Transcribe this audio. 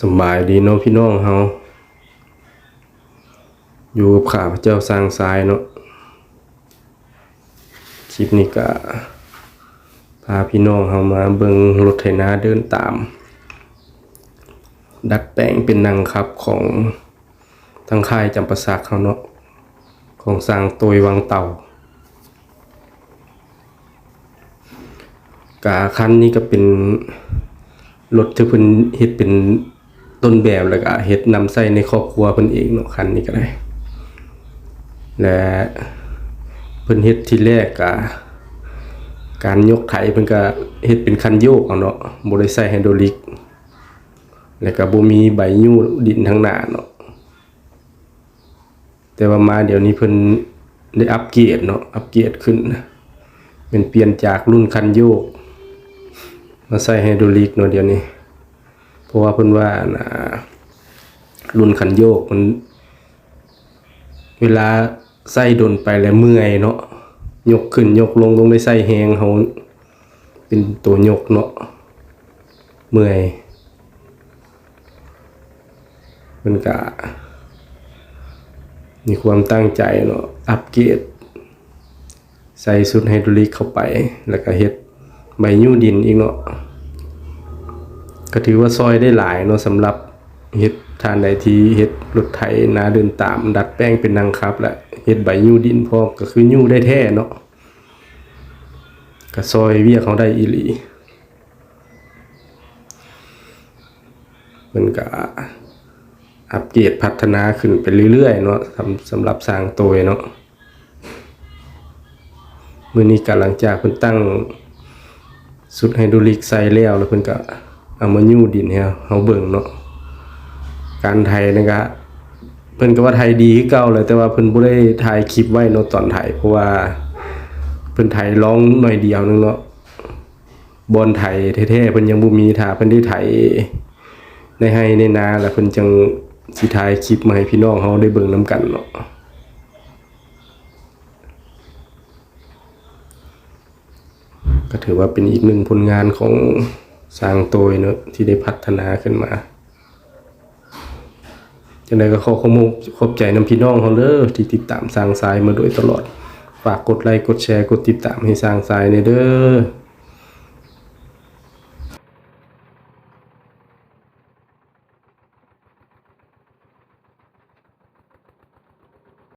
สบายดีเนาะพี่น้องเฮาอยู่กับข้าพเจ้าสร้างสายเนาะคลิปนี้ก็พาพี่น้องเฮามาเบิ่งรถไถนาเดินตาม ดัดแปลงเป็นนางขับของทางค่ายจำปาสักเขาเนาะของสร้างตัววังเต่ากาคันนี้ก็เป็นรถที่เพิ่นเฮ็ดเป็น ต้นแบบแล้วก็เฮ็ดนำใส่ในครอบครัวเพิ่นเองเนาะคันนี้ก็ได้ และเพิ่นเฮ็ดที่แรกก็การยกไถเพิ่นก็เฮ็ดเป็นคันโยกเอาเนาะบ่ได้ใส่ไฮดรอลิก แล้วก็บ่มีใบยูดินทางหน้าเนาะแต่ว่ามาเดี๋ยวนี้เพิ่นได้อัปเกรดเนาะอัปเกรดขึ้นเป็นเปลี่ยนจากรุ่นคันโยก มาใส่ไฮดรอลิกเนาะเดี๋ยวนี้ ราะว่าเพิ่นว่านะรุ่นคันโยกมัน เวลาใส่ดนไปแล้วเมื่อยเนาะยกขึ้นยกลงต้องได้ใส่แฮงเขาเป็นตัวยกเนาะเมื่อยมันก็มีความตั้งใจเนาะอัปเกรดใส่สุดไฮดรอลิกเข้าไป แล้วก็เฮ็ดใบยูดินอีกเนาะ ก็ถือว่าซอยได้หลายเนาะสำหรับเฮ็ดทานใดที่เฮ็ดรถไถนาเดินตาม ดัดแป้งเป็นนางครับ และเฮ็ดใบยูดินพอก็คือยูได้แท้เนาะก็ซอยเวียกเขาได้อีหลีมันก็อัปเกรดพัฒนาขึ้นไปเรื่อยๆเนาะสำสำหรับสร้างตัวเนาะมื้อนี้ก็หลังจากเพิ่นตั้งสุดไฮดรอลิกใส่แล้วแล้วเพิ่นก็ เอามายู่ดินให้เฮาเบิ่งเนาะการไทยนะก็เพิ่นก็ว่าไทยดีคือเก่าเลยแต่ว่าเพิ่นบ่ได้ถ่ายคลิปไว้เนาะตอนไทยเพราะว่าเพิ่นไทยร้องหน่อยเดียวนึงเนาะบอลไทยแท้ๆเพิ่นยังบ่มีถ้าเพิ่นได้ไทยในให้ในนาแล้วเพิ่นจังสิถ่ายคลิปมาให้พี่น้องเฮาได้เบิ่งนํกันเนาะก็ถือว่าเป็นอีกหนึ่งผลงานของ สร้างตัวเนอะที่ได้พัฒนาขึ้นมาจังไดก็ขอขอบคุณขอบใจน้ำพี่น้องเขาเลยที่ติดตามสร้างสายมาโดยตลอด ฝากกดไลค์กดแชร์กดติดตามให้สร้างสายในเด้อ